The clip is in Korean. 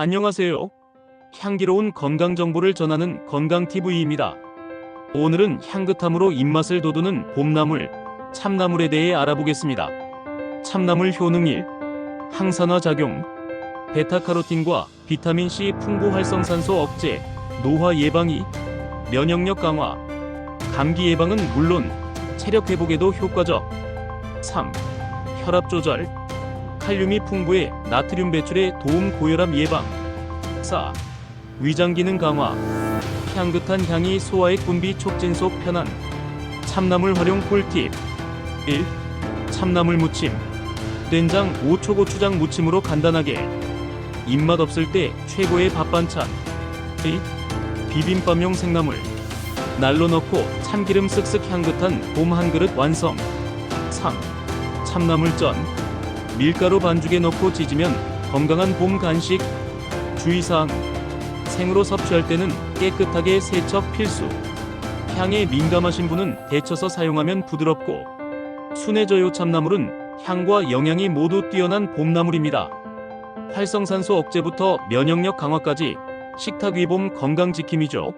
안녕하세요. 향기로운 건강 정보를 전하는 건강TV입니다. 오늘은 향긋함으로 입맛을 돋우는 봄나물, 참나물에 대해 알아보겠습니다. 참나물 효능 1. 항산화 작용 베타카로틴과 비타민C 풍부 활성산소 억제, 노화 예방 2. 면역력 강화 감기 예방은 물론 체력 회복에도 효과적 3. 혈압 조절 칼륨이 풍부해 나트륨 배출에 도움 고혈압 예방. 4. 위장 기능 강화. 향긋한 향이 소화액 분비 촉진 속 편한. 참나물 활용 꿀팁. 1. 참나물 무침. 된장 5초 고추장 무침으로 간단하게. 입맛 없을 때 최고의 밥 반찬. 2. 비빔밥용 생나물. 날로 넣고 참기름 쓱쓱 향긋한 봄 한 그릇 완성. 3. 참나물전 밀가루 반죽에 넣고 지지면 건강한 봄 간식 주의사항. 생으로 섭취할 때는 깨끗하게 세척 필수. 향에 민감하신 분은 데쳐서 사용하면 부드럽고. 순해져요 참나물은 향과 영양이 모두 뛰어난 봄나물입니다. 활성산소 억제부터 면역력 강화까지 식탁 위봄 건강 지킴이죠